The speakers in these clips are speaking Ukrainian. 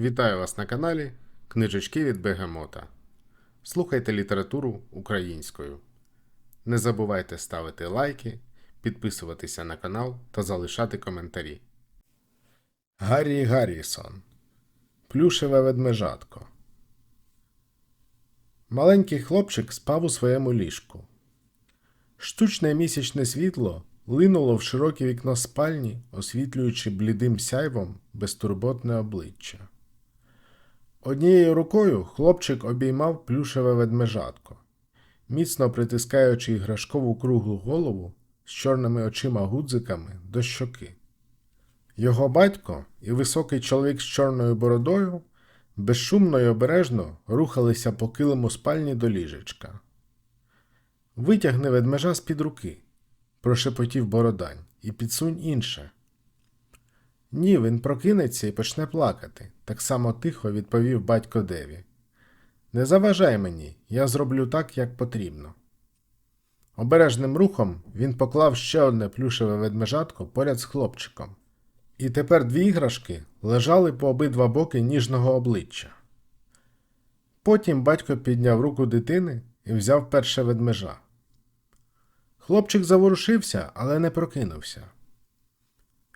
Вітаю вас на каналі Книжечки від Бегемота. Слухайте літературу українською. Не забувайте ставити лайки, підписуватися на канал та залишати коментарі. Гаррі Гаррісон. Плюшеве ведмежатко. Маленький хлопчик спав у своєму ліжку. Штучне місячне світло линуло в широке вікно спальні, освітлюючи блідим сяйвом безтурботне обличчя. Однією рукою хлопчик обіймав плюшеве ведмежатко, міцно притискаючи іграшкову круглу голову з чорними очима гудзиками до щоки. Його батько і високий чоловік з чорною бородою безшумно й обережно рухалися по килиму спальні до ліжечка. Витягни ведмежа з під руки, прошепотів Бородань, і підсунь інше. Ні, він прокинеться і почне плакати, так само тихо відповів батько Деві. Не заважай мені, я зроблю так, як потрібно. Обережним рухом він поклав ще одне плюшеве ведмежатко поряд з хлопчиком. І тепер дві іграшки лежали по обидва боки ніжного обличчя. Потім батько підняв руку дитини і взяв перше ведмежа. Хлопчик заворушився, але не прокинувся.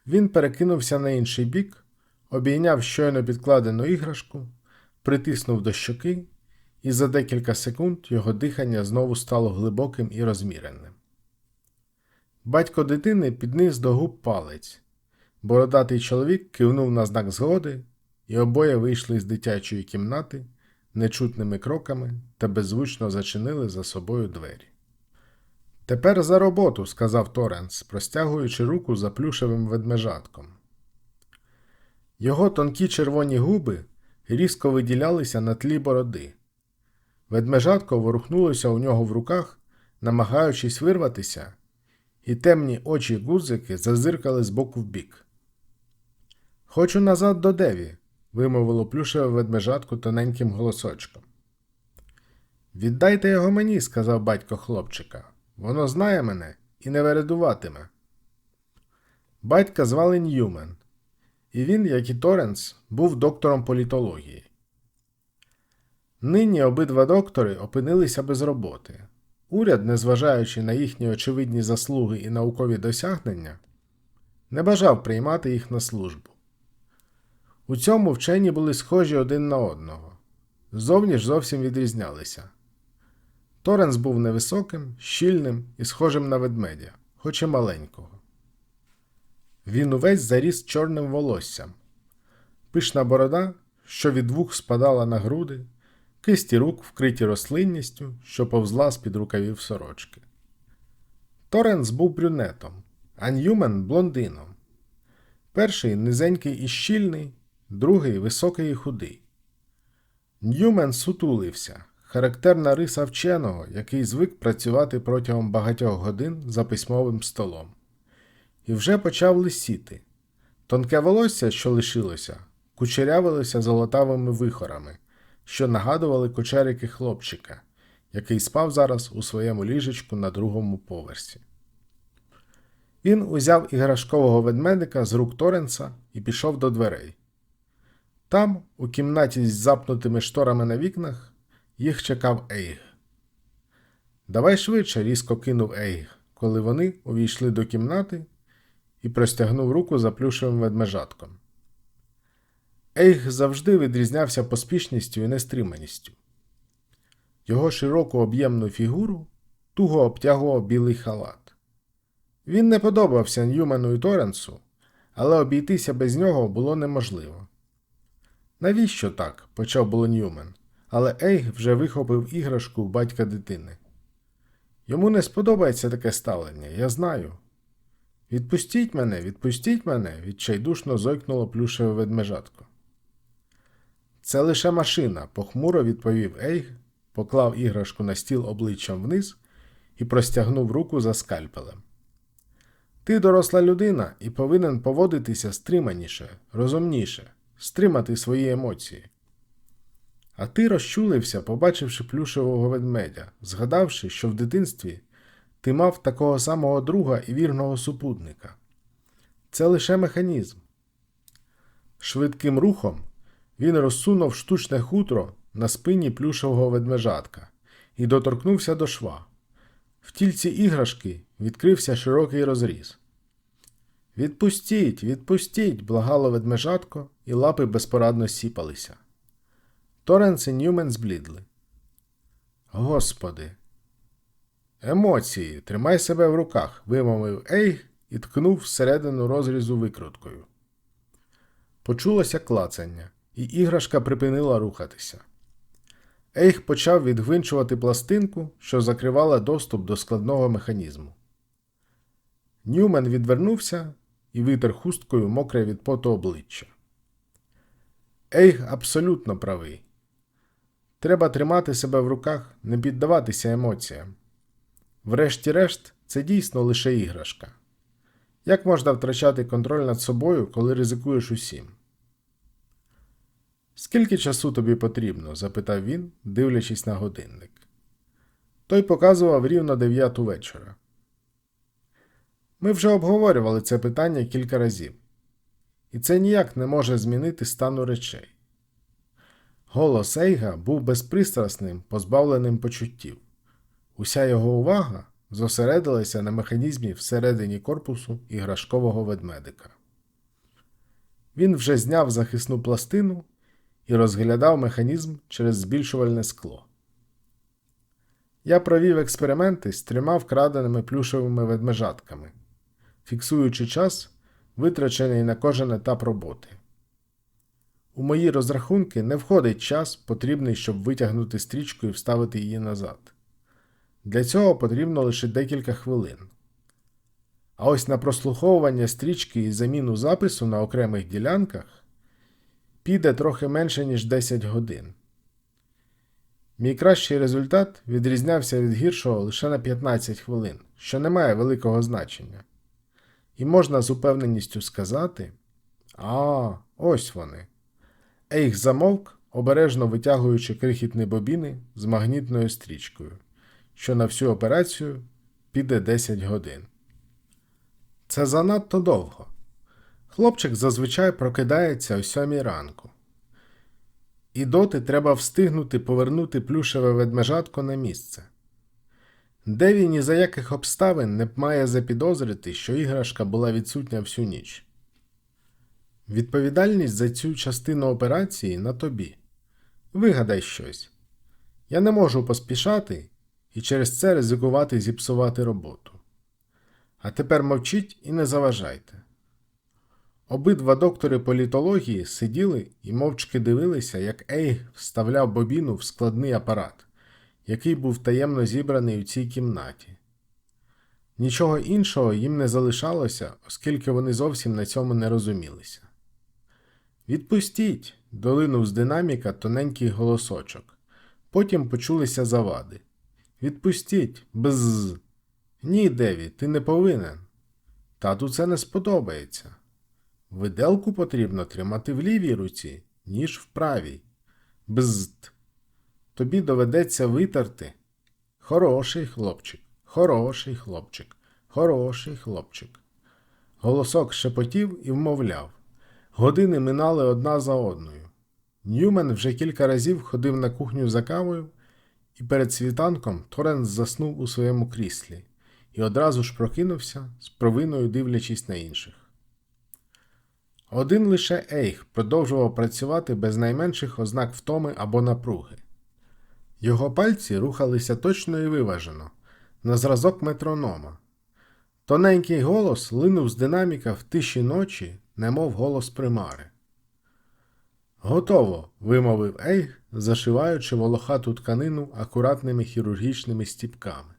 Він перекинувся на інший бік, обійняв щойно підкладену іграшку, притиснув до щоки, і за декілька секунд його дихання знову стало глибоким і розміреним. Батько дитини підніс до губ палець. Бородатий чоловік кивнув на знак згоди, і обоє вийшли з дитячої кімнати нечутними кроками та беззвучно зачинили за собою двері. Тепер за роботу, сказав Торенс, простягуючи руку за плюшевим ведмежатком. Його тонкі червоні губи різко виділялися на тлі бороди. Ведмежатко ворухнулося у нього в руках, намагаючись вирватися, і темні очі гудзики зазиркали з боку в бік. Хочу назад до Деві, вимовило плюшеве ведмежатко тоненьким голосочком. Віддайте його мені, сказав батько хлопчика. Воно знає мене і не вередуватиме. Батька звали Ньюмен, і він, як і Торенс, був доктором політології. Нині обидва доктори опинилися без роботи. Уряд, незважаючи на їхні очевидні заслуги і наукові досягнення, не бажав приймати їх на службу. У цьому вчені були схожі один на одного, зовні ж зовсім відрізнялися. Торенс був невисоким, щільним і схожим на ведмедя, хоч і маленького. Він увесь заріс чорним волоссям, пишна борода, що від вух спадала на груди, кисті рук вкриті рослинністю, що повзла з під рукавів сорочки. Торенс був брюнетом, а Ньюмен блондином. Перший низенький і щільний, другий високий і худий. Ньюмен сутулився, характерна риса вченого, який звик працювати протягом багатьох годин за письмовим столом. І вже почав лисіти. Тонке волосся, що лишилося, кучерявилося золотавими вихорами, що нагадували кучерики хлопчика, який спав зараз у своєму ліжечку на другому поверсі. Він узяв іграшкового ведмедика з рук Торенса і пішов до дверей. Там, у кімнаті з запнутими шторами на вікнах, їх чекав Ейг. Давай швидше, різко кинув Ейг, коли вони увійшли до кімнати і простягнув руку за плюшевим ведмежатком. Ейг завжди відрізнявся поспішністю і нестриманістю. Його широку об'ємну фігуру туго обтягував білий халат. Він не подобався Ньюмену і Торренсу, але обійтися без нього було неможливо. Навіщо так? почав було Ньюмен, але Ейг вже вихопив іграшку батька дитини. Йому не сподобається таке ставлення, я знаю. Відпустіть мене, відпустіть мене, відчайдушно зойкнуло плюшеве ведмежатко. Це лише машина, похмуро відповів Ейг, поклав іграшку на стіл обличчям вниз і простягнув руку за скальпелем. Ти доросла людина і повинен поводитися стриманіше, розумніше, стримати свої емоції. А ти розчулився, побачивши плюшевого ведмедя, згадавши, що в дитинстві ти мав такого самого друга і вірного супутника. Це лише механізм. Швидким рухом Він розсунув штучне хутро на спині плюшевого ведмежатка і доторкнувся до шва. В тільці іграшки відкрився широкий розріз. Відпустіть, відпустіть, благало ведмежатко, і лапи безпорадно сіпалися. Торенс і Ньюмен зблідли. Господи. Емоції, тримай себе в руках, вимовив Ейг і ткнув всередину розрізу викруткою. Почулося клацання, і іграшка припинила рухатися. Ейх почав відгвинчувати пластинку, що закривала доступ до складного механізму. Ньюмен відвернувся і витер хусткою мокре від поту обличчя. Ейг абсолютно правий. Треба тримати себе в руках, не піддаватися емоціям. Врешті-решт, це дійсно лише іграшка. Як можна втрачати контроль над собою, коли ризикуєш усім? Скільки часу тобі потрібно? запитав він, дивлячись на годинник. Той показував рівно дев'яту вечора. Ми вже обговорювали це питання кілька разів, і це ніяк не може змінити стану речей. Голос Ейга був безпристрасним, позбавленим почуттів. Уся його увага зосередилася на механізмі всередині корпусу іграшкового ведмедика. Він вже зняв захисну пластину і розглядав механізм через збільшувальне скло. Я провів експерименти з трьома вкраденими плюшевими ведмежатками, фіксуючи час, витрачений на кожен етап роботи. У мої розрахунки не входить час, потрібний, щоб витягнути стрічку і вставити її назад. Для цього потрібно лише декілька хвилин. А ось на прослуховування стрічки і заміну запису на окремих ділянках піде трохи менше, ніж 10 годин. Мій кращий результат відрізнявся від гіршого лише на 15 хвилин, що не має великого значення. І можна з упевненістю сказати: А, ось вони. Ейх замовк, обережно витягуючи крихітні бобіни з магнітною стрічкою, що на всю операцію піде 10 годин. Це занадто довго. Хлопчик зазвичай прокидається о сьомій ранку. І доти треба встигнути повернути плюшеве ведмежатко на місце. Деві ні за яких обставин не має запідозрити, що іграшка була відсутня всю ніч. Відповідальність за цю частину операції на тобі. Вигадай щось. Я не можу поспішати і через це ризикувати зіпсувати роботу. А тепер мовчіть і не заважайте. Обидва доктори політології сиділи і мовчки дивилися, як Ейг вставляв бобіну в складний апарат, який був таємно зібраний у цій кімнаті. Нічого іншого їм не залишалося, оскільки вони зовсім на цьому не розумілися. Відпустіть, долинув з динаміка тоненький голосочок. Потім почулися завади. Відпустіть, бзз. Ні, Деві, ти не повинен. Тату це не сподобається. Виделку потрібно тримати в лівій руці, ніж в правій. Бзд. Тобі доведеться витерти. Хороший хлопчик, хороший хлопчик, хороший хлопчик. Голосок шепотів і вмовляв. Години минали одна за одною. Ньюмен вже кілька разів ходив на кухню за кавою, і перед світанком Торренс заснув у своєму кріслі і одразу ж прокинувся, з провиною дивлячись на інших. Один лише Ейх продовжував працювати без найменших ознак втоми або напруги. Його пальці рухалися точно і виважено, на зразок метронома. Тоненький голос линув з динаміка в тиші ночі, немов голос примари. Готово, вимовив Ейг, зашиваючи волохату тканину акуратними хірургічними стіпками.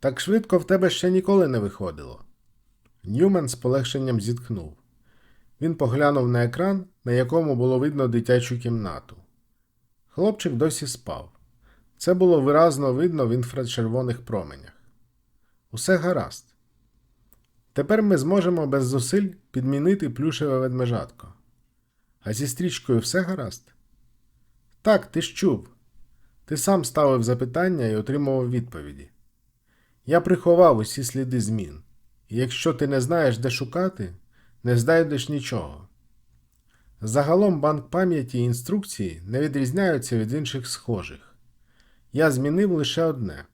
Так швидко в тебе ще ніколи не виходило. Ньюмен з полегшенням зітхнув. Він поглянув на екран, на якому було видно дитячу кімнату. Хлопчик досі спав. Це було виразно видно в інфрачервоних променях. Усе гаразд. Тепер ми зможемо без зусиль підмінити плюшеве ведмежатко. А зі стрічкою все гаразд? Так, ти ж чув. Ти сам ставив запитання і отримував відповіді. Я приховав усі сліди змін, і якщо ти не знаєш, де шукати, не знайдеш нічого. Загалом банк пам'яті і інструкції не відрізняються від інших схожих. Я змінив лише одне.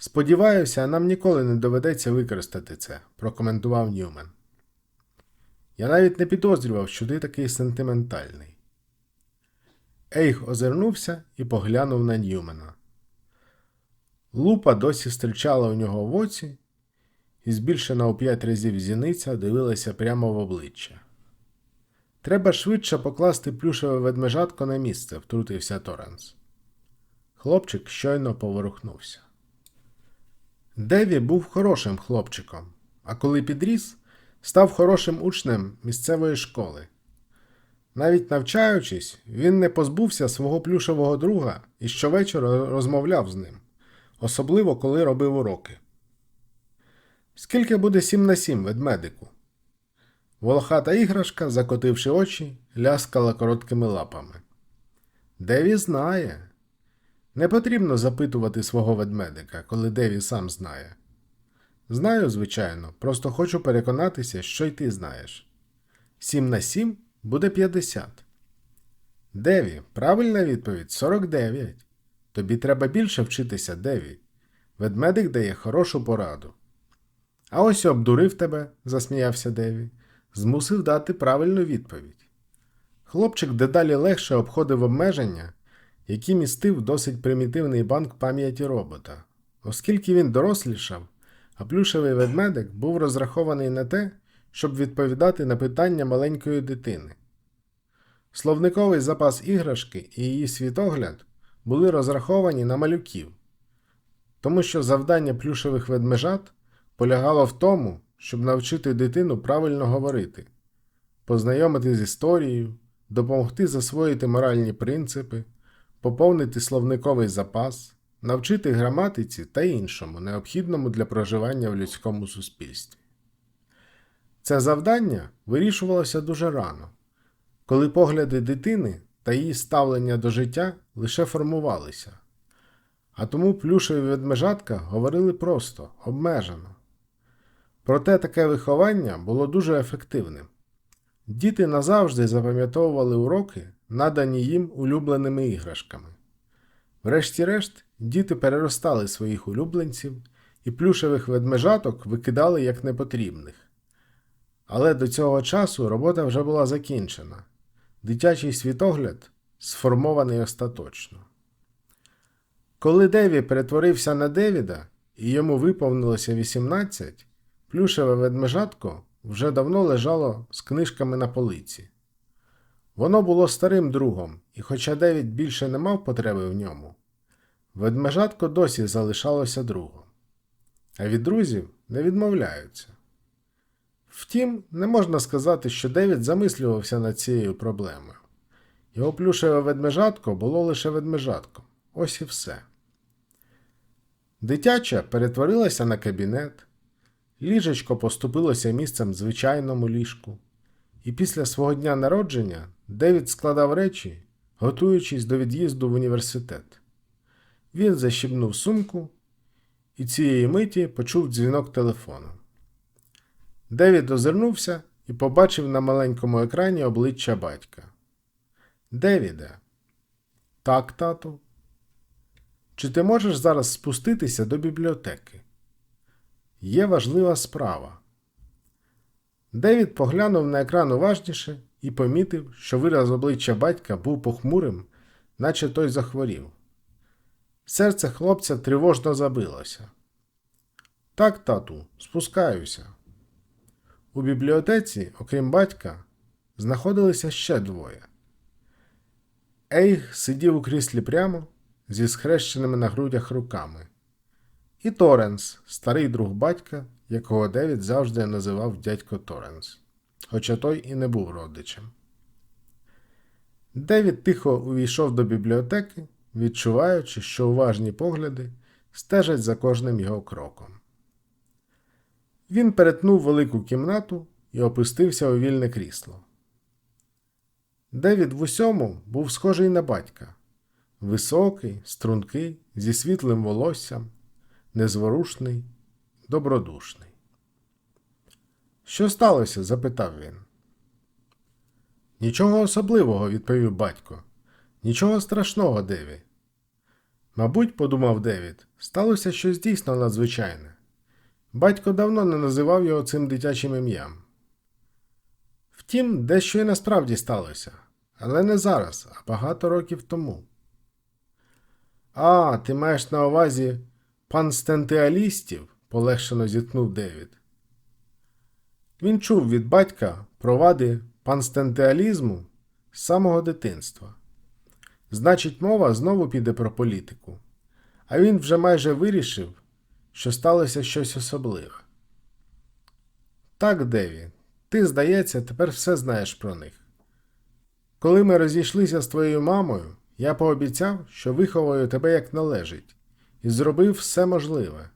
Сподіваюся, нам ніколи не доведеться використати це, прокоментував Ньюмен. Я навіть не підозрював, що ти такий сентиментальний. Ейх озирнувся і поглянув на Ньюмена. Лупа досі стрічала у нього в оці, і збільшена у п'ять разів зіниця дивилася прямо в обличчя. Треба швидше покласти плюшеве ведмежатко на місце, втрутився Торренс. Хлопчик щойно поворухнувся. Деві був хорошим хлопчиком, а коли підріс, став хорошим учнем місцевої школи. Навіть навчаючись, він не позбувся свого плюшевого друга і щовечора розмовляв з ним, особливо коли робив уроки. Скільки буде сім на сім ведмедику? Волохата іграшка, закотивши очі, ляскала короткими лапами. Деві знає. Не потрібно запитувати свого ведмедика, коли Деві сам знає. Знаю, звичайно, просто хочу переконатися, що й ти знаєш. Сім на сім буде 50. Деві, правильна відповідь 49. Тобі треба більше вчитися, Деві. Ведмедик дає хорошу пораду. А ось обдурив тебе, засміявся Деві, змусив дати правильну відповідь. Хлопчик дедалі легше обходив обмеження, які містив досить примітивний банк пам'яті робота, оскільки він дорослішав, а плюшевий ведмедик був розрахований на те, щоб відповідати на питання маленької дитини. Словниковий запас іграшки і її світогляд були розраховані на малюків, тому що завдання плюшевих ведмежат полягало в тому, щоб навчити дитину правильно говорити, познайомити з історією, допомогти засвоїти моральні принципи, поповнити словниковий запас, навчити граматиці та іншому, необхідному для проживання в людському суспільстві. Це завдання вирішувалося дуже рано, коли погляди дитини та її ставлення до життя лише формувалися, а тому плюшеві ведмежатка говорили просто, обмежено. Проте таке виховання було дуже ефективним. Діти назавжди запам'ятовували уроки, надані їм улюбленими іграшками. Врешті-решт, діти переростали своїх улюбленців і плюшевих ведмежаток викидали як непотрібних. Але до цього часу робота вже була закінчена, дитячий світогляд сформований остаточно. Коли Деві перетворився на Девіда і йому виповнилося 18, плюшеве ведмежатко вже давно лежало з книжками на полиці. Воно було старим другом, і хоча Девід більше не мав потреби в ньому, ведмежатко досі залишалося другом, а від друзів не відмовляються. Втім, не можна сказати, що Девід замислювався над цією проблемою. Його плюшеве ведмежатко було лише ведмежатком. Ось і все. Дитяча перетворилася на кабінет, ліжечко поступилося місцем звичайному ліжку, і після свого дня народження Девід складав речі, готуючись до від'їзду в університет. Він защібнув сумку і цієї миті почув дзвінок телефону. Девід озирнувся і побачив на маленькому екрані обличчя батька. Девіде. Так, тату. Чи ти можеш зараз спуститися до бібліотеки? Є важлива справа. Девід поглянув на екран уважніше і помітив, що вираз обличчя батька був похмурим, наче той захворів. Серце хлопця тривожно забилося. Так, тату, спускаюся. У бібліотеці, окрім батька, знаходилися ще двоє. Ейг сидів у кріслі прямо зі схрещеними на грудях руками. І Торенс, старий друг батька, якого Девід завжди називав дядько Торенс, хоча той і не був родичем. Девід тихо увійшов до бібліотеки, відчуваючи, що уважні погляди стежать за кожним його кроком. Він перетнув велику кімнату і опустився у вільне крісло. Девід в усьому був схожий на батька високий, стрункий, зі світлим волоссям, незворушний, добродушний. Що сталося? запитав він. Нічого особливого, відповів батько. Нічого страшного, Деві. Мабуть, подумав Девід, сталося щось дійсно надзвичайне. Батько давно не називав його цим дитячим ім'ям. Втім, дещо і насправді сталося, але не зараз, а багато років тому. А, ти маєш на увазі панстентеалістів, полегшено зіткнув Девід. Він чув від батька про вади панстентеалізму з самого дитинства. Значить, мова знову піде про політику. А він вже майже вирішив, що сталося щось особливе. Так, Деві, ти, здається, тепер все знаєш про них. Коли ми розійшлися з твоєю мамою, я пообіцяв, що виховую тебе як належить, і зробив все можливе.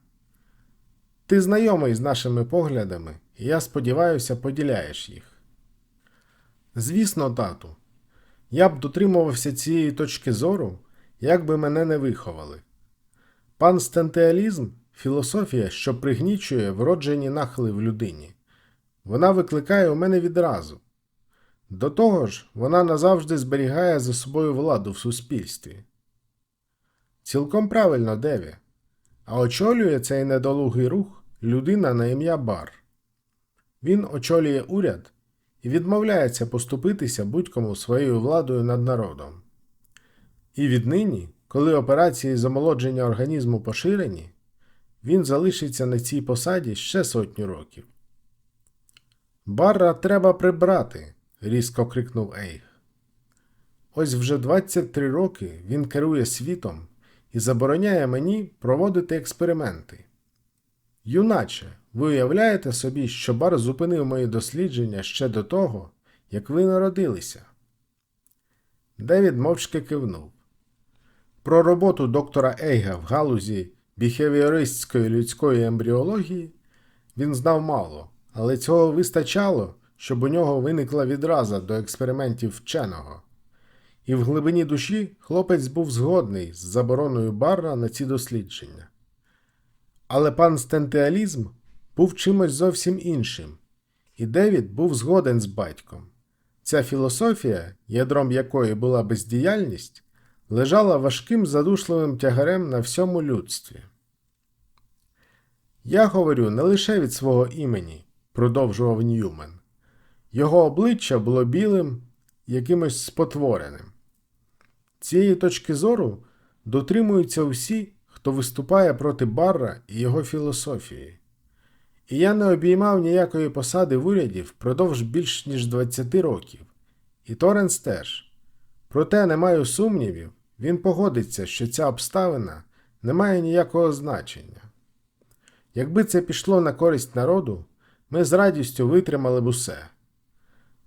Ти знайомий з нашими поглядами, я сподіваюся, поділяєш їх. Звісно, тату, я б дотримувався цієї точки зору, як би мене не виховали. Панстентеалізм філософія, що пригнічує вроджені нахили в людині. Вона викликає у мене відразу. До того ж, вона назавжди зберігає за собою владу в суспільстві. Цілком правильно, Деві. А очолює цей недолугий рух людина на ім'я Бар. Він очолює уряд і відмовляється поступитися будь-кому своєю владою над народом. І віднині, коли операції з омолодження організму поширені, він залишиться на цій посаді ще сотню років. Барра треба прибрати, різко крикнув Ейг. Ось вже 23 роки він керує світом і забороняє мені проводити експерименти. Юначе, ви уявляєте собі, що бар зупинив мої дослідження ще до того, як ви народилися? Девід мовчки кивнув. Про роботу доктора Ейга в галузі біхевіористської людської ембріології він знав мало, але цього вистачало, щоб у нього виникла відраза до експериментів вченого. І в глибині душі хлопець був згодний з забороною Барра на ці дослідження. Але панстентеалізм був чимось зовсім іншим, і Девід був згоден з батьком. Ця філософія, ядром якої була бездіяльність, лежала важким задушливим тягарем на всьому людстві. Я говорю не лише від свого імені, продовжував Ньюмен. Його обличчя було білим, якимось спотвореним. Цієї точки зору дотримуються усі, хто виступає проти Барра і його філософії. І я не обіймав ніякої посади в уряді впродовж більш ніж 20 років. І Торренс теж. Проте не маю сумнівів, він погодиться, що ця обставина не має ніякого значення. Якби це пішло на користь народу, ми з радістю витримали б усе.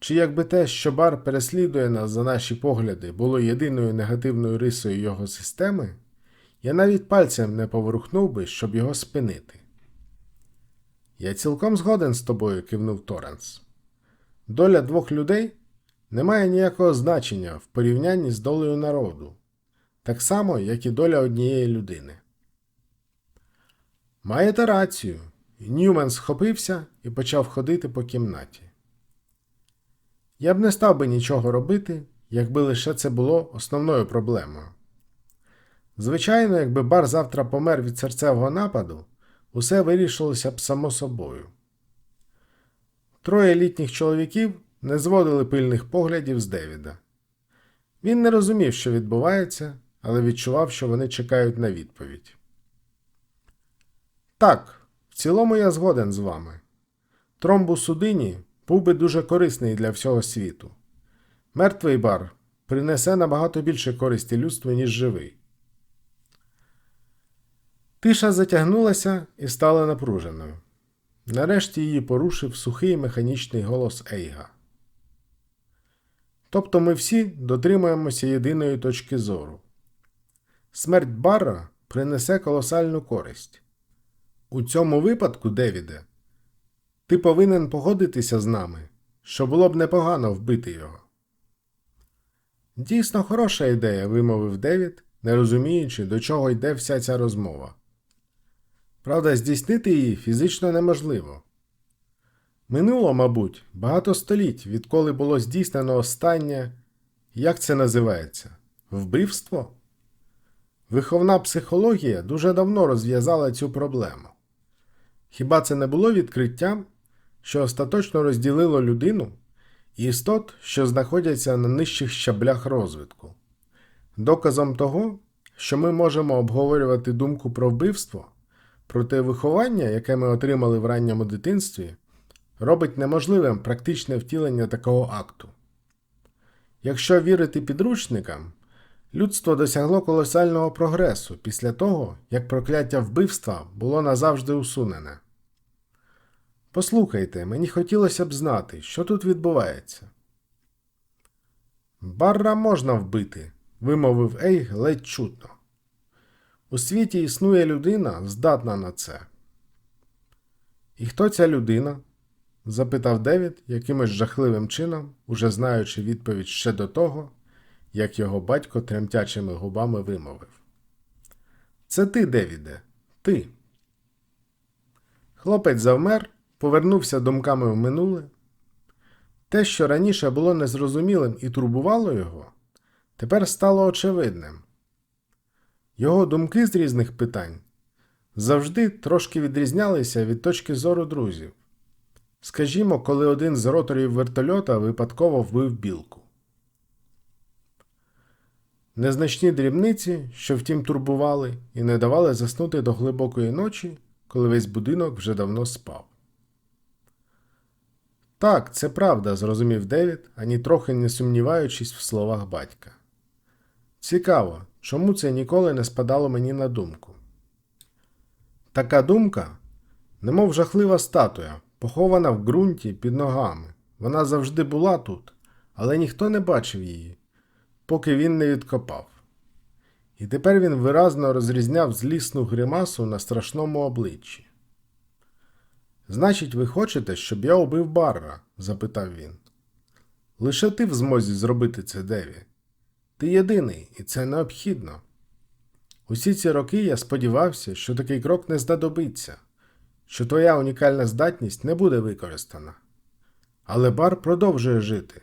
Чи якби те, що бар переслідує нас за наші погляди, було єдиною негативною рисою його системи, я навіть пальцем не поворухнув би, щоб його спинити. Я цілком згоден з тобою, кивнув Торренс. Доля двох людей не має ніякого значення в порівнянні з долею народу, так само, як і доля однієї людини. Маєте рацію. Ньюмен схопився і почав ходити по кімнаті. Я б не став би нічого робити, якби лише це було основною проблемою. Звичайно, якби бар завтра помер від серцевого нападу, усе вирішилося б само собою. Троє літніх чоловіків не зводили пильних поглядів з Девіда. Він не розумів, що відбувається, але відчував, що вони чекають на відповідь. Так, в цілому я згоден з вами. Тромбус судині був би дуже корисний для всього світу. Мертвий бар принесе набагато більше користі людству, ніж живий. Тиша затягнулася і стала напруженою. Нарешті її порушив сухий механічний голос Ейга. Тобто ми всі дотримуємося єдиної точки зору. Смерть Барра принесе колосальну користь. У цьому випадку, Девіде, ти повинен погодитися з нами, що було б непогано вбити його. Дійсно хороша ідея, вимовив Девід, не розуміючи, до чого йде вся ця розмова. Правда, здійснити її фізично неможливо. Минуло, мабуть, багато століть, відколи було здійснено останнє, як це називається? Вбивство? Виховна психологія дуже давно розв'язала цю проблему. Хіба це не було відкриттям, що остаточно розділило людину і істот, що знаходяться на нижчих щаблях розвитку? Доказом того, що ми можемо обговорювати думку про вбивство, проте виховання, яке ми отримали в ранньому дитинстві, робить неможливим практичне втілення такого акту. Якщо вірити підручникам, людство досягло колосального прогресу після того, як прокляття вбивства було назавжди усунене. Послухайте, мені хотілося б знати, що тут відбувається. Барра можна вбити, вимовив Ейг ледь чутно. У світі існує людина, здатна на це. І хто ця людина? запитав Девід якимось жахливим чином, уже знаючи відповідь ще до того, як його батько тремтячими губами вимовив. Це ти, Девіде, ти. Хлопець завмер, повернувся думками в минуле. Те, що раніше було незрозумілим і турбувало його, тепер стало очевидним. Його думки з різних питань завжди трошки відрізнялися від точки зору друзів. Скажімо, коли один з роторів вертольота випадково вбив білку. Незначні дрібниці, що втім турбували і не давали заснути до глибокої ночі, коли весь будинок вже давно спав. Так, це правда, зрозумів Девід, ані трохи не сумніваючись в словах батька. Цікаво, чому це ніколи не спадало мені на думку. Така думка, немов жахлива статуя, похована в ґрунті під ногами. Вона завжди була тут, але ніхто не бачив її, поки він не відкопав. І тепер він виразно розрізняв злісну гримасу на страшному обличчі. Значить, ви хочете, щоб я убив Барра? запитав він. Лише ти в змозі зробити це, Деві. Ти єдиний, і це необхідно. Усі ці роки я сподівався, що такий крок не знадобиться, що твоя унікальна здатність не буде використана. Але бар продовжує жити.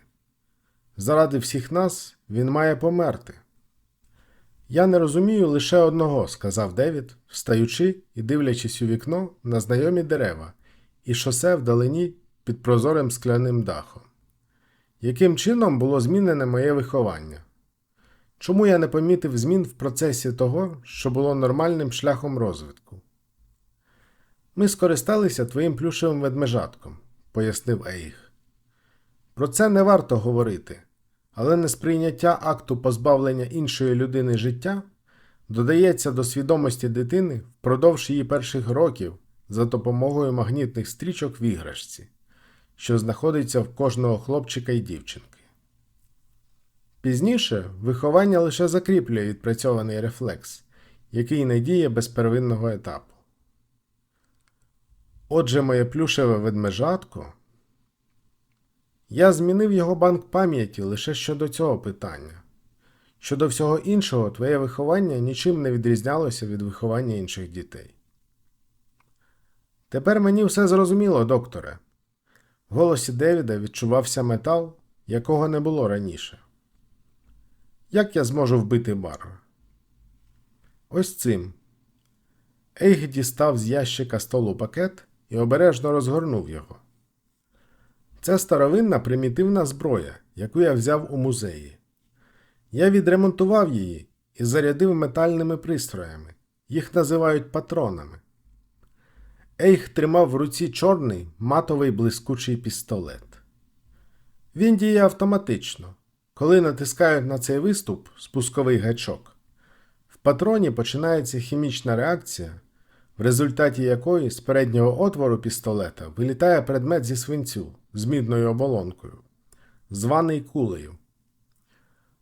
Заради всіх нас він має померти. Я не розумію лише одного, сказав Девід, встаючи і дивлячись у вікно на знайомі дерева і шосе вдалині під прозорим скляним дахом. Яким чином було змінене моє виховання? Чому я не помітив змін в процесі того, що було нормальним шляхом розвитку? Ми скористалися твоїм плюшевим ведмежатком, пояснив Ейх. Про це не варто говорити, але несприйняття акту позбавлення іншої людини життя додається до свідомості дитини впродовж її перших років за допомогою магнітних стрічок в іграшці, що знаходиться в кожного хлопчика і дівчинки. Пізніше виховання лише закріплює відпрацьований рефлекс, який не діє без первинного етапу. Отже, моє плюшеве ведмежатко. Я змінив його банк пам'яті лише щодо цього питання. Щодо всього іншого, твоє виховання нічим не відрізнялося від виховання інших дітей. Тепер мені все зрозуміло, докторе. В голосі Девіда відчувався метал, якого не було раніше. Як я зможу вбити Барра? Ось цим. Ейг дістав з ящика столу пакет і обережно розгорнув його. Це старовинна примітивна зброя, яку я взяв у музеї. Я відремонтував її і зарядив метальними пристроями. Їх називають патронами. Ейх тримав в руці чорний матовий блискучий пістолет. Він діє автоматично. Коли натискають на цей виступ спусковий гачок, в патроні починається хімічна реакція, в результаті якої з переднього отвору пістолета вилітає предмет зі свинцю з мідною оболонкою, званий кулею.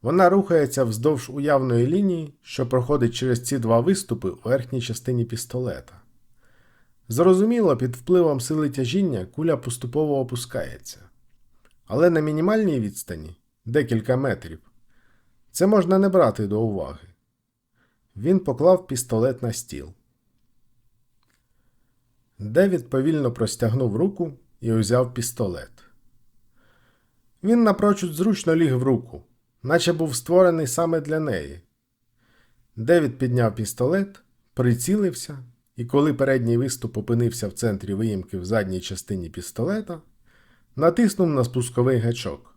Вона рухається вздовж уявної лінії, що проходить через ці два виступи у верхній частині пістолета. Зрозуміло, під впливом сили тяжіння куля поступово опускається. Але на мінімальній відстані декілька метрів. Це можна не брати до уваги. Він поклав пістолет на стіл. Девід повільно простягнув руку і узяв пістолет. Він напрочуд зручно ліг в руку, наче був створений саме для неї. Девід підняв пістолет, прицілився, і коли передній виступ опинився в центрі виїмки в задній частині пістолета, натиснув на спусковий гачок.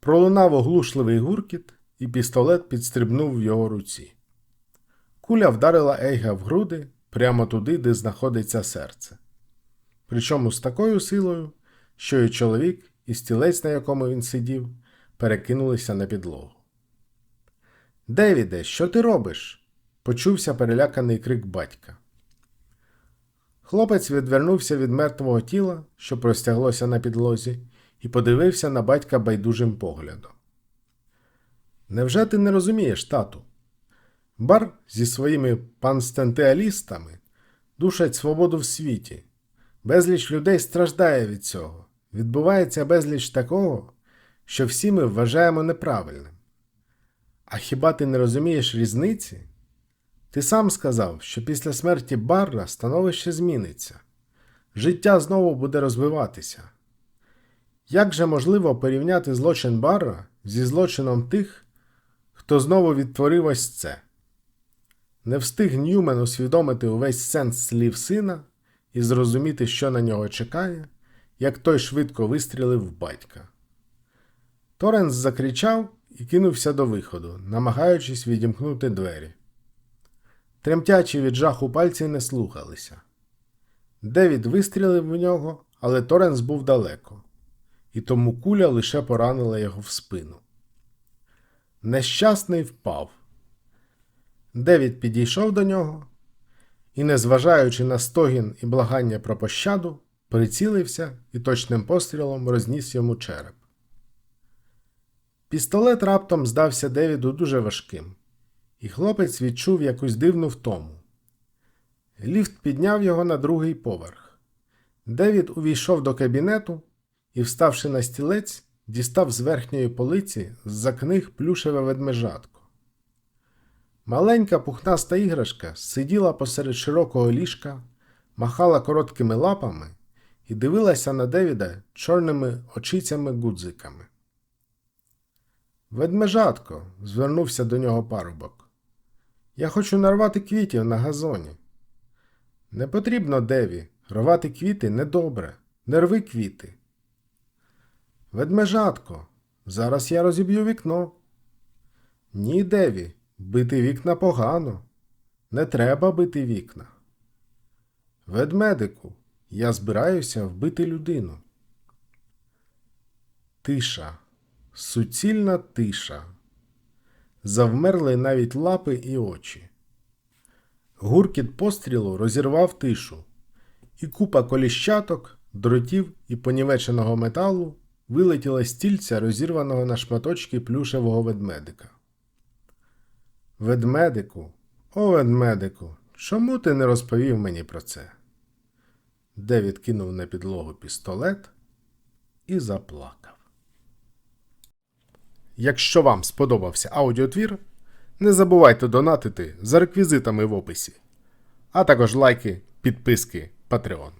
Пролунав оглушливий гуркіт, і пістолет підстрибнув в його руці. Куля вдарила Ейга в груди прямо туди, де знаходиться серце. Причому з такою силою, що і чоловік, і стілець, на якому він сидів, перекинулися на підлогу. Девіде, що ти робиш? почувся переляканий крик батька. Хлопець відвернувся від мертвого тіла, що простяглося на підлозі, і подивився на батька байдужим поглядом. Невже ти не розумієш, тату? Бар зі своїми панстентеалістами душать свободу в світі. Безліч людей страждає від цього. Відбувається безліч такого, що всі ми вважаємо неправильним. А хіба ти не розумієш різниці? Ти сам сказав, що після смерті Барра становище зміниться, життя знову буде розвиватися. Як же можливо порівняти злочин Барра зі злочином тих, хто знову відтворив ось це? Не встиг Ньюмен усвідомити увесь сенс слів сина і зрозуміти, що на нього чекає, як той швидко вистрілив в батька. Торенс закричав і кинувся до виходу, намагаючись відімкнути двері. Тремтячі від жаху пальці не слухалися. Девід вистрілив в нього, але Торенс був далеко, і тому куля лише поранила його в спину. Нещасний впав. Девід підійшов до нього і, незважаючи на стогін і благання про пощаду, прицілився і точним пострілом розніс йому череп. Пістолет раптом здався Девіду дуже важким, і хлопець відчув якусь дивну втому. Ліфт підняв його на другий поверх. Девід увійшов до кабінету і, вставши на стілець, дістав з верхньої полиці з-за книг плюшеве ведмежатко. Маленька пухнаста іграшка сиділа посеред широкого ліжка, махала короткими лапами і дивилася на Девіда чорними очицями-гудзиками. Ведмежатко, звернувся до нього парубок. Я хочу нарвати квітів на газоні. Не потрібно, Деві, рвати квіти недобре, не рви квіти. Ведмежатко, зараз я розіб'ю вікно. Ні, Деві, бити вікна погано. Не треба бити вікна. Ведмедику, я збираюся вбити людину. Тиша, суцільна тиша. Завмерли навіть лапи і очі. Гуркіт пострілу розірвав тишу, і купа коліщаток, дротів і понівеченого металу вилетіла з тільця розірваного на шматочки плюшевого ведмедика. Ведмедику, о ведмедику, чому ти не розповів мені про це? Девід кинув на підлогу пістолет і заплакав. Якщо вам сподобався аудіотвір, не забувайте донатити за реквізитами в описі, а також лайки, підписки, Patreon.